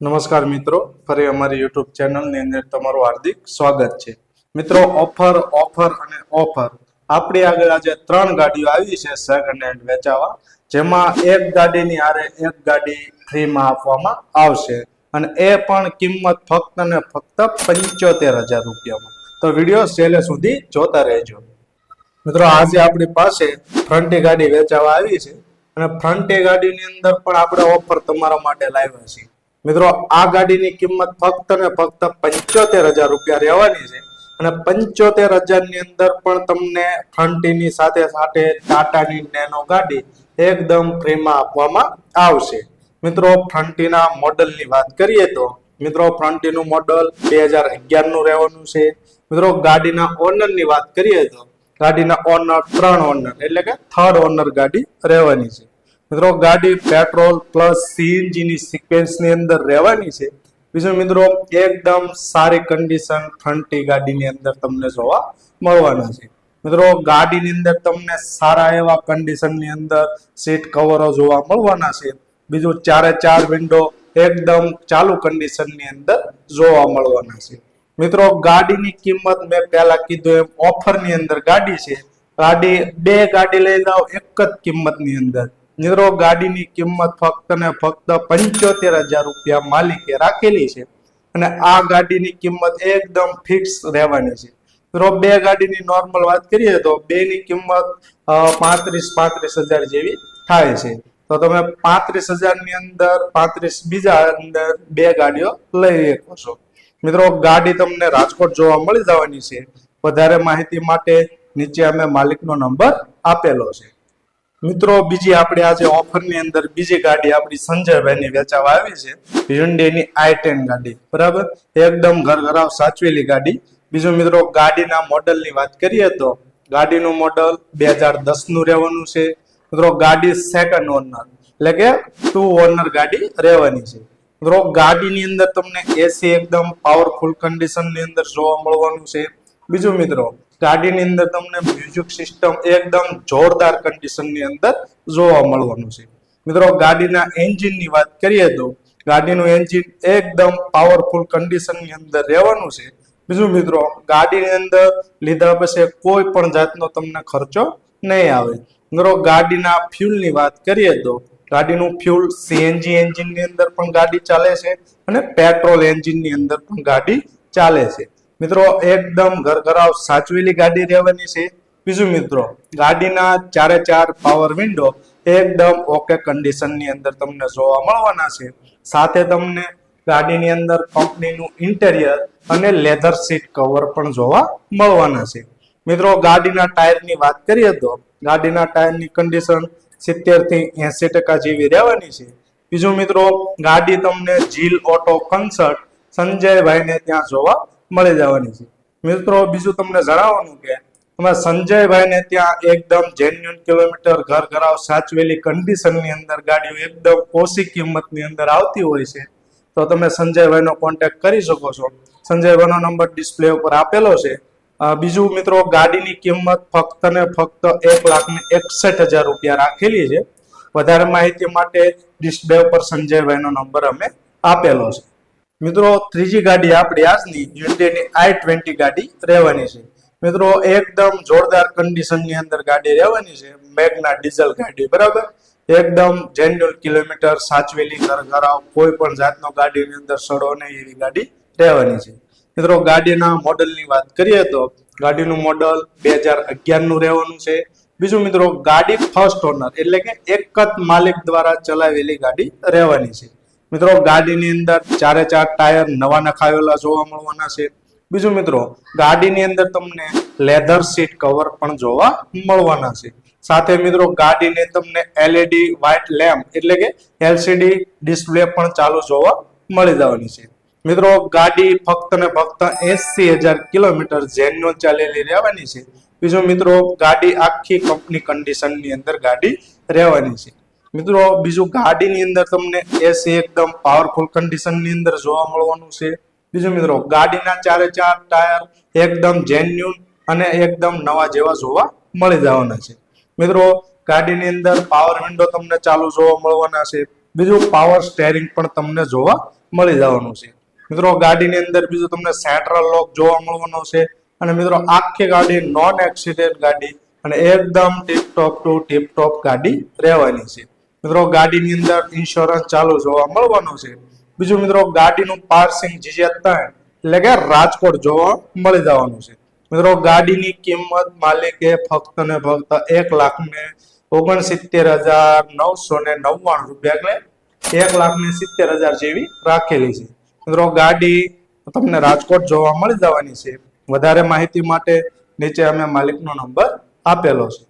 નમસ્કાર મિત્રો, ફરી અમારી યુટ્યુબ ચેનલની અંદર તમારું હાર્દિક સ્વાગત છે. મિત્રો ઓફર ઓફર અને ઓફર આપણી આગળ આજે ત્રણ ગાડીઓ આવી છે સેકન્ડ હેન્ડ વેચાવા, જેમાં એક ગાડીની આરે એક ગાડી ફ્રીમાં આપવામાં આવશે. અને એ પણ કિંમત ફક્ત ને ફક્ત પંચોતેર હજાર રૂપિયામાં. તો વીડિયો છેલ્લે સુધી જોતા રહેજો. મિત્રો, આજે આપણી પાસે ફ્રન્ટી ગાડી વેચાવા આવી છે. અને ફ્રન્ટી ગાડીની અંદર પણ આપણે ઓફર તમારા માટે લાવ્યા છે મિત્રો, આ ગાડીની કિંમત ફક્ત ને ફક્ત પંચોતેર હજાર રૂપિયા રહેવાની છે. અને પંચોતેર હજારની અંદર પણ તમને ફ્રન્ટીની સાથે સાથે ટાટાની નેનો ગાડી એકદમ ફ્રીમાં આપવામાં આવશે. મિત્રો, ફ્રન્ટીના મોડલની વાત કરીએ તો, મિત્રો, ફ્રન્ટીનું મોડલ બે હજાર અગિયારનું રહેવાનું છે. મિત્રો, ગાડીના ઓનરની વાત કરીએ તો, ગાડીના ઓનર ત્રણ ઓનર, એટલે કે થર્ડ ઓનર ગાડી રહેવાની છે. મિત્રો, ગાડી, પેટ્રોલ પ્લસ સીએનજી ની સિક્વેન્સની અંદર રહેવાની છે. મિત્રો, એકદમ સારી કન્ડિશન ફ્રન્ટી ગાડીની અંદર તમને જોવા મળવાના છે. મિત્રો, ગાડીની અંદર તમને સારા એવા કન્ડિશનની અંદર સીટ કવરો જોવા મળવાના છે. બીજું ચારે ચાર વિન્ડો એકદમ ચાલુ કન્ડિશનની અંદર જોવા મળવાના છે. મિત્રો, ગાડીની કિંમત મેં પહેલા કીધું એમ ઓફરની અંદર ગાડી છે. ગાડી, બે ગાડી લઈ જાઓ, એક જ કિંમતની અંદર. મિત્રો ગાડીની કિંમત ફક્ત ને ફક્ત પંચોતેર હજાર રૂપિયા માલિકે રાખેલી છે. અને આ ગાડીની કિંમત એકદમ ફિક્સ રહેવાની છે. મિત્રો બે ગાડીની નોર્મલ વાત કરીએ તો બે ની કિંમત પાંત્રીસ પાંત્રીસ હજાર જેવી થાય છે. તો તમે પાંત્રીસ હજારની અંદર, પાંત્રીસ બીજા અંદર બે ગાડીઓ લઈ શકો છો. મિત્રો, ગાડી તમને રાજકોટ જોવા મળી જવાની છે. વધારે માહિતી માટે નીચે અમે માલિકનો નંબર આપેલો છે. મિત્રો, બીજી આપણે આજે ઓફરની અંદર બીજી ગાડી આપણી સંજયભાઈની વેચાવા આવી છે હ્યુન્ડેની આઈ ટેન ગાડી. બરાબર? એકદમ ઘર ઘરાવ સાચવેલી ગાડી. બીજું મિત્રો, ગાડીના મોડલની વાત કરીએ તો, ગાડીનું મોડલ બે હજાર દસનું રહેવાનું છે. મિત્રો, ગાડી સેકન્ડ ઓનર એટલે કે ટુ ઓનર ગાડી રહેવાની છે. મિત્રો, ગાડીની અંદર તમને એસી એકદમ પાવરફુલ કન્ડિશનની અંદર જોવા મળવાનું છે. બીજું મિત્રો ગાડીની અંદર તમને મ્યુઝિક સિસ્ટમ એકદમ જોરદાર કન્ડિશનની અંદર જોવા મળવાનું છે. મિત્રો, ગાડીના એન્જિનની વાત કરીએ તો ગાડીનું એન્જિન એકદમ પાવરફુલ કન્ડિશનની અંદર રહેવાનું છે. બીજું મિત્રો, ગાડીની અંદર લીધા પછી કોઈ પણ જાતનો તમને ખર્ચો નહીં આવે. મિત્રો, ગાડીના ફ્યુલની વાત કરીએ તો ગાડીનું ફ્યુલ સીએનજી એન્જિનની અંદર પણ ગાડી ચાલે છે અને પેટ્રોલ એન્જિનની અંદર પણ ગાડી ચાલે છે. મિત્રો, એકદમ ઘરઘરાવ સાચવેલી ગાડી રહેવાની છે. બીજું મિત્રો, ગાડીના ચારે ચાર પાવર વિન્ડો એકદમ ઓકે કન્ડિશનની અંદર તમને જોવા મળવાના છે. સાથે તમને ગાડીની અંદર કંપનીનું ઇન્ટેરિયર અને લેધર સીટ કવર પણ જોવા મળવાના છે. મિત્રો, ગાડીના ટાયરની વાત કરીએ તો, ગાડીના ટાયરની કન્ડિશન સિત્તેરથી એંસી ટકા જેવી રહેવાની છે. બીજું મિત્રો, ગાડી તમને જીલ ઓટો કન્સર્ટ સંજયભાઈને ત્યાં જોવા મળી જવાની છે. મિત્રો, બીજું તમને જણાવવાનું કે તમે સંજયભાઈને ત્યાં એકદમ જેન્યુન કિલોમીટર ઘર ઘરાવ સાચવેલી કન્ડિશનની અંદર ગાડીઓ એકદમ ઓછી કિંમતની અંદર આવતી હોય છે. તો તમે સંજયભાઈનો કોન્ટેક્ટ કરી શકો છો. સંજયભાઈનો નંબર ડિસ્પ્લે ઉપર આપેલો છે. બીજું મિત્રો, ગાડીની કિંમત ફક્ત ને ફક્ત એક લાખ ને એકસઠ હજાર રૂપિયા રાખેલી છે. વધારે માહિતી માટે ડિસ્પ્લે ઉપર સંજયભાઈનો નંબર અમે આપેલો છે. મિત્રો, ત્રીજી ગાડી આપણી આજની યુન્ડેની આઈ ટ્વેન્ટી ગાડી રહેવાની છે. મિત્રો, એકદમ જોરદાર કન્ડિશનની અંદર ગાડી રહેવાની છે. મેગના ડીઝલ ગાડી, બરાબર? એકદમ જેન્યુઅલ કિલોમીટર સાચવેલી ઘરઘરાવ, કોઈ પણ જાતનો ગાડીની અંદર સડો નહીં એવી ગાડી રહેવાની છે. મિત્રો, ગાડીના મોડલની વાત કરીએ તો ગાડીનું મોડલ બે હજાર અગિયારનું રહેવાનું છે. બીજું મિત્રો, ગાડી ફર્સ્ટ ઓનર એટલે કે એક જ માલિક દ્વારા ચલાવેલી ગાડી રહેવાની છે. મિત્રો, ગાડીની અંદર ચારે ચાર ટાયર નવા નખાવેલા જોવા મળવાના છે. બીજું મિત્રો, ગાડીની અંદર તમને લેધર સીટ કવર પણ જોવા મળવાના છે. સાથે મિત્રો, ગાડીને તમને એલઈડી વ્હાઇટ લેમ્પ એટલે કે એલસીડી ડિસ્પ્લે પણ ચાલુ જોવા મળી જવાની છે. મિત્રો, ગાડી ફક્ત ને ફક્ત એસી હજાર કિલોમીટર જેન્યુઅલ ચાલેલી રહેવાની છે. બીજું મિત્રો, ગાડી આખી કંપની કન્ડિશનની અંદર ગાડી રહેવાની છે. મિત્રો, બીજું ગાડીની અંદર તમને એસી એકદમ પાવરફુલ કન્ડિશનની અંદર જોવા મળવાનું છે. બીજું મિત્રો, ગાડીના ચારે ચાર ટાયર એકદમ જેન્યુન અને એકદમ નવા જેવા જોવા મળી જવાના છે. મિત્રો, ગાડીની અંદર પાવર વિન્ડો તમને ચાલુ જોવા મળવાના છે. બીજું પાવર સ્ટેરિંગ પણ તમને જોવા મળી જવાનું છે. મિત્રો, ગાડીની અંદર બીજું તમને સેન્ટ્રલ લોક જોવા મળવાનો છે. અને મિત્રો, આખી ગાડી નોન એક્સિડેન્ટ ગાડી અને એકદમ ટીપટોપ ટુ ટીપટોપ ગાડી રહેવાની છે. મિત્રો, ગાડીની અંદર ઇન્સ્યોરન્સ ચાલુ જોવા મળવાનો છે. બીજું મિત્રો, ગાડીનું પાર્સિંગ જીજે ત્રણ એટલે કે રાજકોટ જોવા મળી જવાનું છે. મિત્રો, ગાડીની કિંમત માલિકે ફક્ત ને ફક્ત એક લાખ ને ઓગણસિત્તેર હજાર નવસો ને નવ્વાણું રૂપિયા એટલે એક લાખ ને સિત્તેર હજાર જેવી રાખેલી છે. મિત્રો, ગાડી તમને રાજકોટ જોવા મળી જવાની છે. વધારે માહિતી માટે નીચે અમે માલિકનો નંબર આપેલો છે.